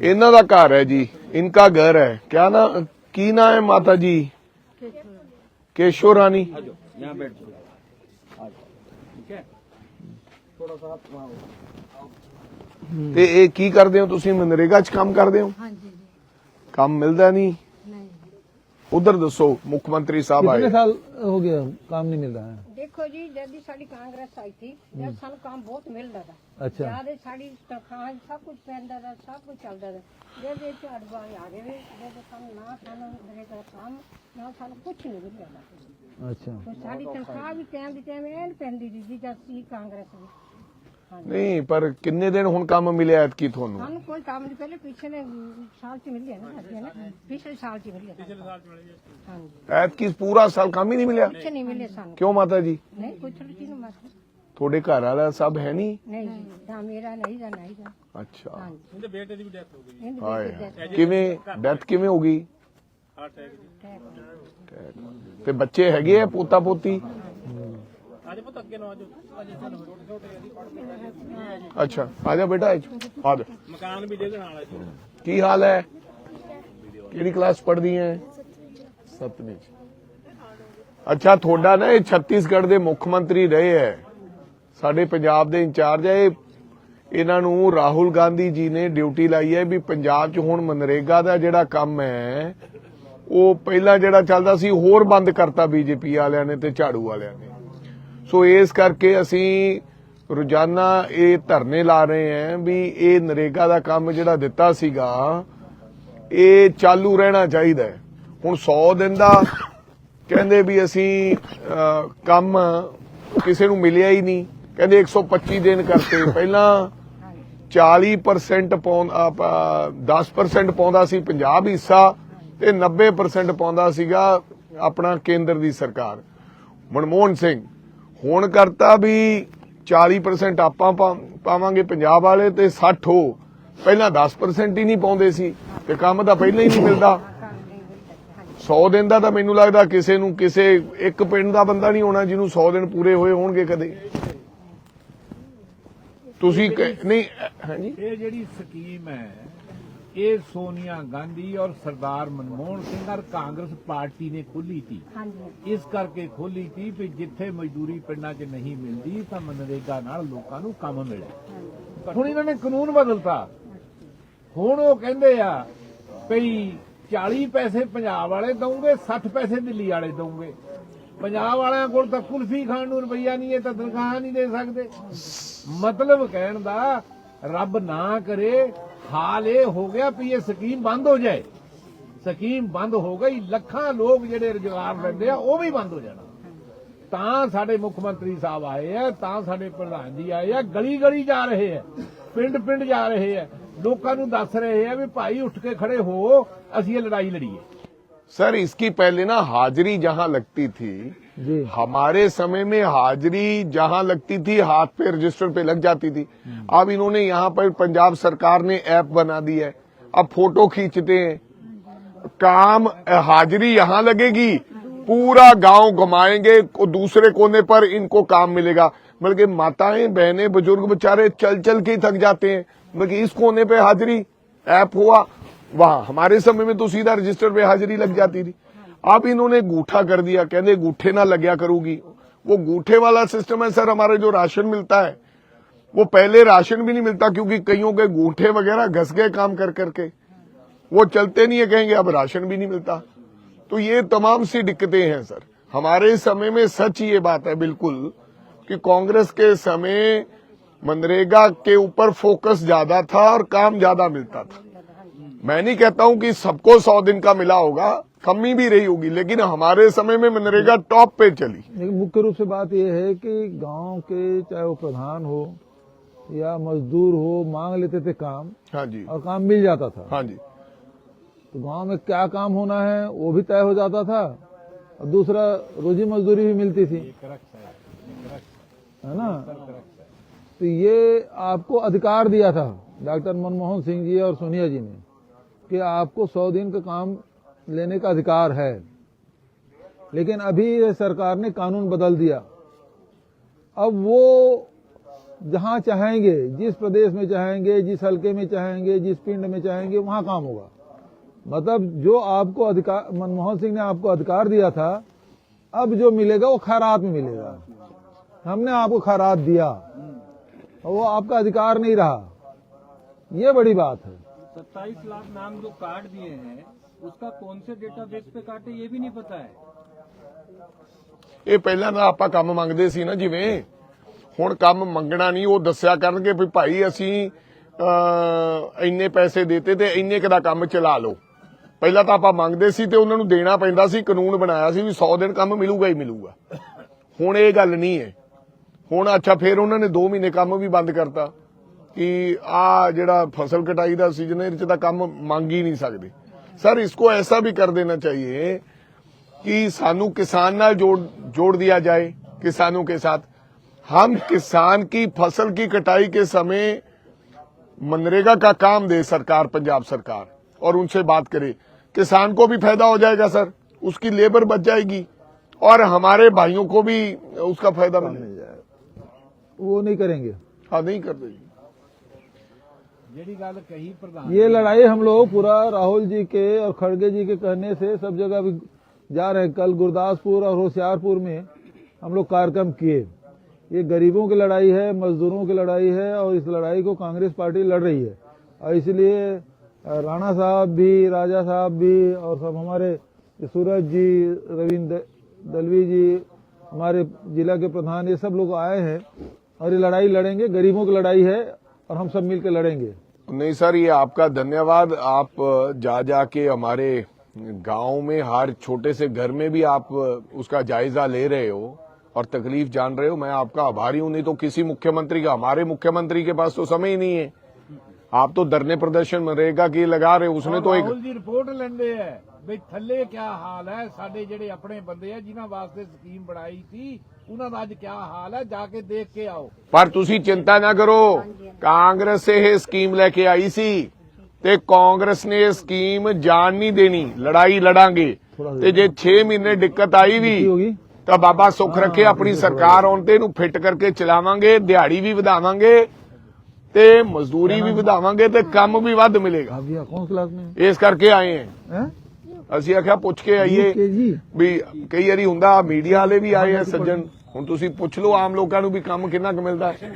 ਇਹਨਾਂ ਦਾ ਘਰ ਹੈ ਜੀ ਇਨਕਾ ਘਰ ਹੈ ਕਿਆ ਨਾ ਕੀ ਨਾ ਹੈ ਮਾਤਾ ਜੀ केशव रानी यहाँ बैठ जाओ ठीक है थोड़ा सा आप वहाँ हो। ਤੇ ਇਹ ਕੀ ਕਰਦੇ ਹੋ ਤੁਸੀਂ ਮਨਰੇਗਾ 'ਚ ਕੰਮ ਕਰਦੇ ਹੋ ਹਾਂਜੀ ਜੀ ਕੰਮ ਮਿਲਦਾ ਨਹੀਂ ਨਹੀਂ ਉਧਰ ਦੱਸੋ ਮੁੱਖ ਮੰਤਰੀ ਸਾਹਿਬ कितने ਆਏ साल हो गया काम नहीं मिल रहा है ਦੇਖੋ ਜੀ ਜਦ ਦੀ ਸਾਡੀ ਕਾਂਗਰਸ ਆਈ ਸੀ ਜਦ ਸਾਨੂੰ ਕੰਮ ਬਹੁਤ ਮਿਲਦਾ ਦਾ ਅੱਛਾ। ਜ਼ਿਆਦਾ ਸਾਡੀ ਤਨਖਾਹ ਸਭ ਕੁਝ ਪੈਂਦਾ ਦਾ ਸਭ ਕੁਝ ਚੱਲਦਾ ਦਾ ਜਦ ਇਹ ਝਾੜ ਬਾਈ ਆ ਗਏ ਜਦ ਸਾਨੂੰ ਨਾ ਸਾਨੂੰ ਮੇਰੇ ਦਾ ਕੰਮ ਨਾ ਸਾਨੂੰ ਕੁਝ ਨਹੀਂ ਮਿਲਦਾ ਅੱਛਾ। ਸਾਡੀ ਤਨਖਾਹ ਵੀ ਟਾਈਮ ਦੀ ਟਾਈਮ ਐਨ ਪੈਂਦੀ ਸੀ ਜਦ ਸੀ ਕਾਂਗਰਸ ਦੀ। ਨਹੀਂ ਪਰ ਕਿੰਨੇ ਦਿਨ ਹੁਣ ਕੰਮ ਮਿਲਿਆ ਐਤਕੀ ਤੁਹਾਨੂੰ? ਸਾਨੂੰ ਕੋਈ ਕੰਮ ਨਹੀਂ ਪਹਿਲੇ ਪਿਛਲੇ ਸਾਲ ਚ ਮਿਲ ਗਿਆ ਨਾ ਸਾਡੀ ਨਾ? ਪਿਛਲੇ ਸਾਲ ਚ ਮਿਲ ਪਿਛਲੇ ਸਾਲ ਚ ਮਿਲ ਗਿਆ ਹਾਂਜੀ। ਐਤਕੀ ਪੂਰਾ ਸਾਲ ਕੰਮ ਹੀ ਨਹੀਂ ਮਿਲਿਆ? ਕੁਛ ਨਹੀਂ ਮਿਲੇ ਸਾਨੂੰ। ਕਿਉਂ ਮਾਤਾ ਜੀ? ਨਹੀਂ ਕੋਈ ਥੋੜੀ ਚੀਜ਼ ਮਾਸੀ ਤੁਹਾਡੇ ਘਰ ਵਾਲਾ ਸਭ ਹੈ ਨਹੀਂ ਨਹੀਂ ਤਾਂ ਮੇਰਾ ਨਹੀਂ ਦਾ ਨਹੀਂ ਦਾ ਅੱਛਾ। ਹਾਂਜੀ। ਇਹਦੇ ਬੇਟੇ ਦੀ ਵੀ ਡੈਥ ਹੋ ਗਈ ਇਹਦੀ ਹਾਏ ਕਿਵੇਂ ਡੈਥ ਕਿਵੇਂ ਹੋ ਗਈ? ਹਾਰਟ ਅਟੈਕ ਤੇ ਬੱਚੇ ਹੈਗੇ ਆ ਪੋਤਾ ਪੋਤੀ ਅੱਛਾ ਆ ਜਾ ਬੇਟਾ ਆ ਜਾ ਮਕਾਨ ਵੀ ਡੇਗਣ ਵਾਲਾ ਜੀ ਕੀ ਹਾਲ ਹੈ? ਕਿਹੜੀ ਕਲਾਸ ਪੜ੍ਹਦੀ ਹੈ? 7ਵੀਂ ਚ। ਅੱਛਾ ਤੁਹਾਡਾ ਨਾ ਇਹ ਛੱਤੀਸਗੜ੍ਹ ਦੇ ਮੁੱਖ ਮੰਤਰੀ ਰਹੇ ਹੈ। ਸਾਡੇ ਪੰਜਾਬ ਦੇ ਇੰਚਾਰਜ ਹੈ। ਇਹਨਾਂ ਨੂੰ ਰਾਹੁਲ ਗਾਂਧੀ ਜੀ ਨੇ ਡਿਊਟੀ ਲਾਈ ਹੈ ਵੀ ਪੰਜਾਬ 'ਚ ਹੁਣ ਮਨਰੇਗਾ ਦਾ ਜਿਹੜਾ ਕੰਮ ਹੈ ਉਹ ਪਹਿਲਾਂ ਜਿਹੜਾ ਚੱਲਦਾ ਸੀ ਹੋਰ ਬੰਦ ਕਰਤਾ ਬੀਜੇਪੀ ਵਾਲਿਆਂ ਨੇ ਤੇ ਝਾੜੂ ਵਾਲਿਆਂ ਨੇ। ਸੋ ਇਸ ਕਰਕੇ ਅਸੀਂ ਰੋਜ਼ਾਨਾ ਇਹ ਧਰਨੇ ਲਾ ਰਹੇ ਹਾਂ ਵੀ ਇਹ ਨਰੇਗਾ ਦਾ ਕੰਮ ਜਿਹੜਾ ਦਿੱਤਾ ਸੀਗਾ, ਇਹ ਚਾਲੂ ਰਹਿਣਾ ਚਾਹੀਦਾ ਹੈ। ਹੁਣ 100 ਦਿਨ ਦਾ ਕਹਿੰਦੇ ਵੀ ਅਸੀਂ ਕੰਮ ਕਿਸੇ ਨੂੰ ਮਿਲਿਆ ਹੀ ਨਹੀਂ। ਕਹਿੰਦੇ 125 ਦਿਨ ਕਰਤੇ। ਪਹਿਲਾਂ 40% ਪਾਉਂਦਾ 10% ਪਾਉਂਦਾ ਸੀ ਪੰਜਾਬ ਹਿੱਸਾ ਤੇ 90% ਪਾਉਂਦਾ ਸੀਗਾ ਆਪਣਾ ਕੇਂਦਰ ਦੀ ਸਰਕਾਰ। ਮਨਮੋਹਨ ਸਿੰਘ ਹੁਣ ਕਰਤਾ ਵੀ 40% ਆਪਾਂ ਪਾਵਾਂਗੇ ਪੰਜਾਬ ਵਾਲੇ ਤੇ 60 ਹੋ। ਪਹਿਲਾਂ 10% ਹੀ ਨਹੀਂ ਪਾਉਂਦੇ ਸੀ ਤੇ ਕੰਮ ਤਾਂ ਪਹਿਲਾਂ ਹੀ ਨਹੀਂ ਮਿਲਦਾ। 100 ਦਿਨ ਦਾ ਤਾਂ ਮੈਨੂੰ ਲੱਗਦਾ ਕਿਸੇ ਨੂੰ, ਕਿਸੇ ਇੱਕ ਪਿੰਡ ਦਾ ਬੰਦਾ ਨਹੀਂ ਹੋਣਾ ਜਿਹਨੂੰ 100 ਦਿਨ ਪੂਰੇ ਹੋਏ ਹੋਣਗੇ ਕਦੇ। ਤੁਸੀਂ ਨਹੀਂ ਹਾਂਜੀ? ਇਹ ਜਿਹੜੀ ਸਕੀਮ ਹੈ ਇਹ ਸੋਨੀਆ ਗਾਂਧੀ ਔਰ ਸਰਦਾਰ ਮਨਮੋਹਨ ਸਿੰਘ ਔਰ ਕਾਂਗਰਸ ਪਾਰਟੀ ਨੇ ਖੋਲੀ ਸੀ ਹਾਂਜੀ। ਇਸ ਕਰਕੇ ਖੋਲੀ ਸੀ ਵੀ ਜਿੱਥੇ ਮਜ਼ਦੂਰੀ ਪਿੰਡਾਂ 'ਚ ਨਹੀਂ ਮਿਲਦੀ ਤਾਂ ਮਨਰੇਗਾ ਨਾਲ ਲੋਕਾਂ ਨੂੰ ਕੰਮ ਮਿਲੇ। ਹੁਣ ਇਹਨਾਂ ਨੇ ਕਾਨੂੰਨ ਬਦਲਤਾ। ਹੁਣ ਉਹ ਕਹਿੰਦੇ ਆ ਭਈ 40 ਪੈਸੇ ਪੰਜਾਬ ਵਾਲੇ ਦਊਂਗੇ 60 ਪੈਸੇ ਦਿੱਲੀ ਵਾਲੇ ਦਊਂਗੇ। ਪੰਜਾਬ ਵਾਲਿਆਂ ਕੋਲ ਤਾਂ ਕੁਲਫੀ ਖਾਣ ਨੂੰ ਰੁਪਈਆ ਨਹੀਂ ਹੈ ਤਾਂ ਤਨਖਾਹ ਨਹੀਂ ਦੇ ਸਕਦੇ। ਮਤਲਬ ਕਹਿਣ ਦਾ ਰੱਬ ਨਾ ਕਰੇ ਹਾਲ ਇਹ ਹੋ ਗਿਆ ਵੀ ਇਹ ਸਕੀਮ ਬੰਦ ਹੋ ਜਾਏ ਸਕੀਮ ਬੰਦ ਹੋ ਗਈ ਲੱਖਾਂ ਲੋਕ ਜਿਹੜੇ ਰੁਜ਼ਗਾਰ ਲੈਂਦੇ ਆ ਉਹ ਵੀ ਬੰਦ ਹੋ ਜਾਣਾ ਤਾਂ ਸਾਡੇ ਮੁੱਖ ਮੰਤਰੀ ਸਾਹਿਬ ਆਏ ਆ ਤਾਂ ਸਾਡੇ ਪ੍ਰਧਾਨ ਜੀ ਆਏ ਆ ਗਲੀ ਗਲੀ ਜਾ ਰਹੇ ਆ ਪਿੰਡ ਪਿੰਡ ਜਾ ਰਹੇ ਆ ਲੋਕਾਂ ਨੂੰ ਦੱਸ ਰਹੇ ਆ ਵੀ ਭਾਈ ਉੱਠ ਕੇ ਖੜੇ ਹੋ ਅਸੀਂ ਇਹ ਲੜਾਈ ਲੜੀਏ सर इसकी पहले ना हाजिरी जहां लगती थी जी। हमारे समय में हाजिरी जहाँ लगती थी हाथ पे रजिस्टर पे लग जाती थी। अब इन्होंने यहाँ पर पंजाब सरकार ने ऐप बना दी है। अब फ़ोटो खींचते हैं। काम हाजिरी यहाँ लगेगी। पूरा गाँव घुमाएँगे दूसरे कोने पर इनको काम मिलेगा। बल्कि माताएँ बहनें बुज़ुर्ग बेचारे चल चल के थक जाते हैं। बल्कि इस कोने पे हाजिरी ऐप हुआ। वहाँ हमारे समय में तो सीधा रजिस्टर पे हाजिरी लग जाती थी। अब इन्होंने गूठा कर दिया कहते गूठे ना लग्या करूँगी। वो गूठे वाला सिस्टम है सर, हमारे जो राशन मिलता है, वो पहले राशन भी नहीं मिलता क्योंकि कईयों के गूठे वगैरह घस गए काम कर करके। वो चलते नहीं है, कहेंगे अब राशन भी नहीं मिलता। तो ये तमाम सी दिक्कतें हैं सर। हमारे समय में सच ये बात है बिल्कुल कि कांग्रेस के समय मनरेगा के ऊपर फोकस ज़्यादा था और काम ज़्यादा मिलता था। मैं नहीं कहता हूँ कि सबको सौ दिन का मिला होगा कमी भी रही होगी लेकिन हमारे समय में मनरेगा टॉप पे चली। लेकिन मुख्य रूप से बात यह है कि गाँव के चाहे वो प्रधान हो या मजदूर हो मांग लेते थे काम हाँ जी। और काम मिल जाता था। हाँ जी। तो गाँव में क्या काम होना है वो भी तय हो जाता था और दूसरा रोजी मजदूरी भी मिलती थी। है ना? तो ये आपको अधिकार दिया था डॉक्टर मनमोहन सिंह जी और सोनिया जी ने कि आपको सौ दिन का काम लेने का अधिकार है। लेकिन अभी सरकार ने कानून बदल दिया। अब वो जहाँ चाहेंगे, जिस प्रदेश में चाहेंगे, जिस हल्के में चाहेंगे, जिस पिंड में चाहेंगे, वहाँ काम होगा। मतलब जो आपको अधिकार, मनमोहन सिंह ने आपको अधिकार दिया था, अब जो मिलेगा वो खैरात में मिलेगा। हमने आपको खैरात दिया। वो आपका अधिकार नहीं रहा। ये बड़ी बात है। सत्ताईस लाख नाम जो कार्ड दिए हैं उसका कौन से डेटाबेस पे काटे ये भी नहीं पता है ਇਹ ਪਹਿਲਾਂ ਤਾਂ ਆਪਾਂ ਕੰਮ ਮੰਗਦੇ ਸੀ ਨਾ ਜਿਵੇਂ ਹੁਣ ਕੰਮ ਮੰਗਣਾ ਨਹੀਂ ਉਹ ਦੱਸਿਆ ਕਰਨਗੇ ਵੀ ਭਾਈ ਅਸੀਂ ਅਹ, ਇੰਨੇ ਪੈਸੇ ਦਿੱਤੇ ਤੇ ਇੰਨੇ ਕੁ ਦਾ ਕੰਮ ਚਲਾ ਲਓ ਪਹਿਲਾਂ ਤਾਂ ਆਪਾਂ ਮੰਗਦੇ ਸੀ ਤੇ ਉਹਨਾਂ ਨੂੰ ਦੇਣਾ ਪੈਂਦਾ ਸੀ ਕਾਨੂੰਨ ਬਣਾਇਆ ਸੀ ਵੀ 100 ਦਿਨ ਕੰਮ ਮਿਲੂਗਾ ਹੀ ਮਿਲੂਗਾ ਹੁਣ ਇਹ ਗੱਲ ਨਹੀਂ ਹੈ ਹੁਣ ਅੱਛਾ ਫਿਰ ਉਹਨਾਂ ਨੇ 2 ਮਹੀਨੇ ਕੰਮ ਵੀ ਬੰਦ ਕਰਤਾ ਕਿ ਆ ਜਿਹੜਾ ਫਸਲ ਕਟਾਈ ਦਾ ਸੀਜ਼ਨ ਹੈ ਇਹ 'ਚ ਤਾਂ ਕੰਮ ਮੰਗ ਹੀ ਨਹੀਂ ਸਕਦੇ ਸਰ ਇਸਕੋ ਐਸਾ ਵੀ ਕਰ ਦੇਣਾ ਚਾਹੀਏ कि सानू किसान नाल जोड़ जोड़ दिया जाए किसानों के साथ हम किसान की फसल की कटाई के समय मनरेगा का काम दे सरकार पंजाब सरकार और उनसे बात करे किसान को भी फायदा हो जाएगा सर उसकी लेबर बच जाएगी और हमारे भाइयों को भी उसका फायदा मिलेगा मिल जाएगा वो नहीं करेंगे हाँ नहीं कर देगी ये लड़ाई हम लोग पूरा राहुल जी के और खड़गे जी के कहने से सब जगह भी जा रहे हैं। कल गुरदासपुर और होशियारपुर में हम लोग कार्यक्रम किए। ये गरीबों की लड़ाई है मजदूरों की लड़ाई है और इस लड़ाई को कांग्रेस पार्टी लड़ रही है। और इसलिए राणा साहब भी राजा साहब भी और सब हमारे सूरज जी रविंद्र दलवी जी हमारे जिला के प्रधान ये सब लोग आए हैं और ये लड़ाई लड़ेंगे। गरीबों की लड़ाई है और हम सब मिलकर लड़ेंगे। नहीं सर ये आपका धन्यवाद। आप जा जाके हमारे गाँव में हर छोटे से घर में भी आप उसका जायजा ले रहे हो और तकलीफ़ जान रहे हो। मैं आपका आभारी हूँ नहीं तो किसी मुख्यमंत्री का हमारे मुख्यमंत्री के पास तो समय ही नहीं है। आप तो धरने प्रदर्शन मनरेगा की लगा रहे उसने तो एक रिपोर्ट लेंदे है भाई थले क्या हाल है? साढ़े जेडे अपने बंदे है जिन्होंने वास्ते स्कीम बनाई थी ਉਹਨਾਂ ਦਾ ਅੱਜ ਕੀ ਹਾਲ ਹੈ? ਜਾ ਕੇ ਦੇਖ ਕੇ ਆਓ। ਪਰ ਤੁਸੀਂ ਚਿੰਤਾ ਨਾ ਕਰੋ। ਕਾਂਗਰਸ ਇਹ ਸਕੀਮ ਲੈ ਕੇ ਆਈ ਸੀ ਤੇ ਕਾਂਗਰਸ ਨੇ ਇਹ ਸਕੀਮ ਜਾਣ ਨਹੀਂ ਦੇਣੀ। ਲੜਾਈ ਲੜਾਂਗੇ। ਤੇ ਜੇ 6 ਮਹੀਨੇ ਦਿੱਕਤ ਆਈ ਵੀ ਤਾਂ ਬਾਬਾ ਸੁਖ ਰੱਖੇ ਆਪਣੀ ਸਰਕਾਰ ਆਉਣ ਤੇ ਇਹਨੂੰ ਫਿੱਟ ਕਰਕੇ ਚਲਾਵਾਂਗੇ ਦਿਹਾੜੀ ਵੀ ਵਧਾਵਾਂਗੇ ਤੇ ਮਜ਼ਦੂਰੀ ਵੀ ਵਧਾਵਾਂਗੇ ਤੇ ਕੰਮ ਵੀ ਵੱਧ ਮਿਲੇਗਾ। ਇਸ ਕਰਕੇ ਆਏ ਹਾਂ। ਅਸੀਂ ਆਖਿਆ ਪੁੱਛ ਕੇ ਆਈਏ ਵੀ ਕਈ ਵਾਰੀ ਹੁੰਦਾ ਮੀਡੀਆ ਵਾਲੇ ਵੀ ਆਏ ਆ ਸੱਜਣ। ਹੁਣ ਤੁਸੀਂ ਪੁੱਛ ਲਓ ਆਮ ਲੋਕਾਂ ਨੂੰ ਵੀ ਕੰਮ ਕਿੰਨਾ ਕੁ ਮਿਲਦਾ ਹੈ।